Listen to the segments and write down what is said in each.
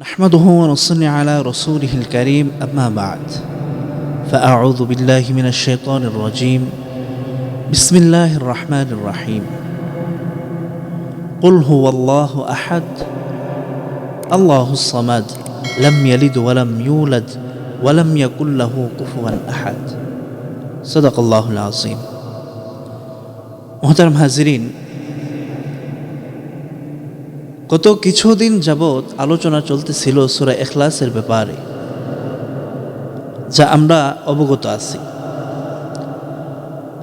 نحمده ونصلي على رسوله الكريم أما بعد. فأعوذ بالله من الشيطان الرجيم. بسم الله الرحمن الرحيم. قل هو الله أحد. الله الصمد. لم يلد ولم يولد ولم يكن له كفوا أحد. صدق الله العظيم. محترم حاضرین গত কিছুদিন যাবৎ আলোচনা চলতেছিল সুরা এখলাসের ব্যাপারে, যা আমরা অবগত আছি।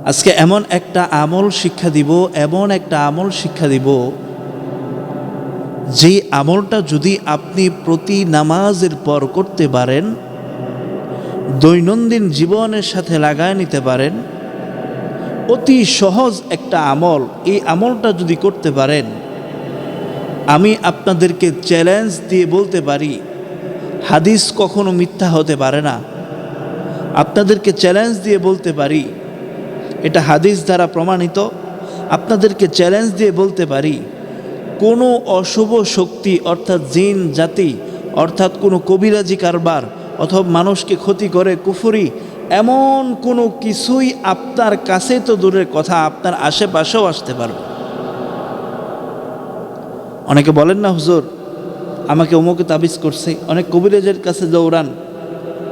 আজকে এমন একটা আমল শিক্ষা দিব, এমন একটা আমল শিক্ষা দিব যে আমলটা যদি আপনি প্রতি নামাজের পর করতে পারেন, দৈনন্দিন জীবনের সাথে লাগায় নিতে পারেন, অতি সহজ একটা আমল, এই আমলটা যদি করতে পারেন আমি আপনাদেরকে চ্যালেঞ্জ দিয়ে বলতে পারি, হাদিস কখনো মিথ্যা হতে পারে না। আপনাদেরকে চ্যালেঞ্জ দিয়ে বলতে পারি, এটা হাদিস দ্বারা প্রমাণিত। আপনাদেরকে চ্যালেঞ্জ দিয়ে বলতে পারি, কোনো অশুভ শক্তি অর্থাৎ জিন, জাতি অর্থাৎ কোনো কবিরাজি কারবার অথবা মানুষকে ক্ষতি করে কুফুরি, এমন কোনো কিছুই আপনার কাছে তো দূরের কথা, আপনার আশেপাশেও আসতে পারবে অনেকে বলেন না, হুজুর, আমাকে অমুকে তাবিজ করছে। অনেক কবিরাজের কাছে দৌড়ান,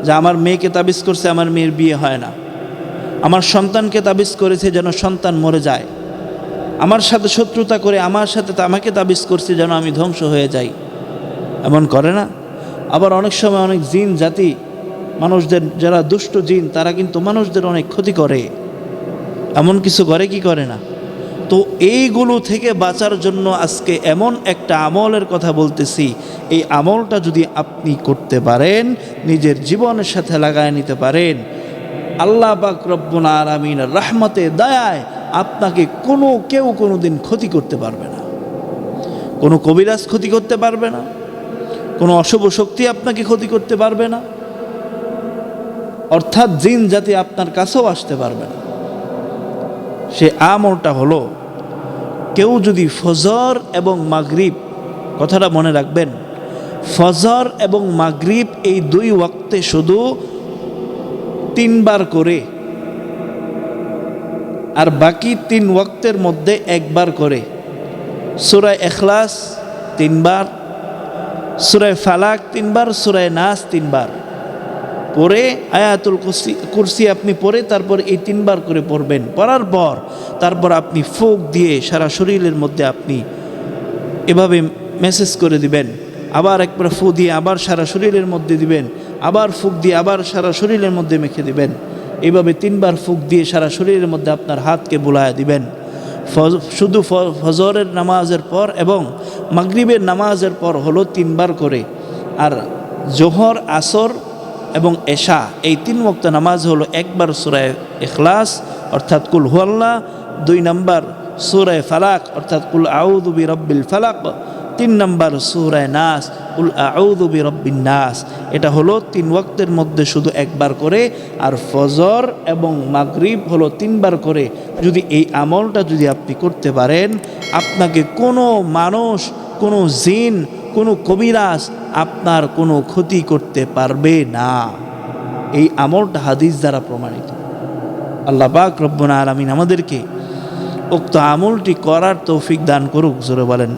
যে, আমার মেয়েকে তাবিজ করছে, আমার মেয়ের বিয়ে হয় না। আমার সন্তানকে তাবিজ করেছে যেন সন্তান মরে যায়। আমার সাথে শত্রুতা করে, আমার সাথে আমাকে তাবিজ করছে যেন আমি ধ্বংস হয়ে যাই। এমন করে না? আবার অনেক সময় অনেক জিন জাতি, মানুষদের, যারা দুষ্ট জিন, তারা কিন্তু মানুষদের অনেক ক্ষতি করে। এমন কিছু করে কি করে না? তো এইগুলো থেকে বাঁচার জন্য আজকে এমন একটা আমলের কথা বলতেছি। এই আমলটা যদি আপনি করতে পারেন, নিজের জীবনের সাথে লাগায় নিতে পারেন। আল্লাহ পাক রব্বুল আলামিন রাহমতে দয়ায় আপনাকে কোনো, কেউ কোনো দিন ক্ষতি করতে পারবে না। কোনো কবিরাজ ক্ষতি করতে পারবে না। কোনো অশুভ শক্তি আপনাকে ক্ষতি করতে পারবে না। অর্থাৎ জিন জাতি আপনার কাছেও আসতে পারবে না। সে আমলটা হলো কেউ যদি ফজর এবং মাগরিব, কথাটা মনে রাখবেন, ফজর এবং মাগরিব এই দুই ওয়াক্তে শুধু তিনবার করে আর বাকি তিন ওয়াক্তের মধ্যে একবার করে। সুরায় এখলাস তিনবার, সুরায় ফালাক তিনবার, সুরায় নাস তিনবার। পরে আয়াতুল কুরসি কুরসি আপনি পরে তারপর এই তিনবার করে পড়বেন। পড়ার পর তারপর আপনি ফুক দিয়ে সারা শরীরের মধ্যে আপনি এভাবে মেসেজ করে দিবেন। আবার একবার ফু দিয়ে আবার সারা শরীরের মধ্যে দিবেন। আবার ফুক দিয়ে আবার সারা শরীরের মধ্যে মেখে দিবেন। এইভাবে তিনবার ফুক দিয়ে সারা শরীরের মধ্যে আপনার হাতকে বুলায় দিবেন। শুধু ফজরের নামাজের পর এবং মাগরিবের নামাজের পর হলো তিনবার করে। আর জোহর, আসর এবং এশা, এই তিন ওয়াক্ত নামাজ হলো একবার সুরায় এখলাস অর্থাৎ কুল হুয়াল্লাহ, দুই নম্বর সুরায় ফালাক, অর্থাৎ কুল আউদুবি রব্বিল ফালাক, তিন নম্বর সুরায় নাস উল আউদুবি রব্বিন নাস। এটা হলো তিন ওয়াক্তের মধ্যে শুধু একবার করে, আর ফজর এবং মাগরিব হলো তিনবার করে। যদি এই আমলটা যদি আপনি করতে পারেন, আপনাকে কোনো মানুষ কোনো জিন, কোনো কবিরাজ আপনার কোনো ক্ষতি করতে পারবে না। এই আমলটা হাদিস দ্বারা প্রমাণিত। আল্লাহ পাক রব্বনা আলমিন আমাদেরকে উক্ত আমলটি করার তৌফিক দান করুক, জোরে বলেন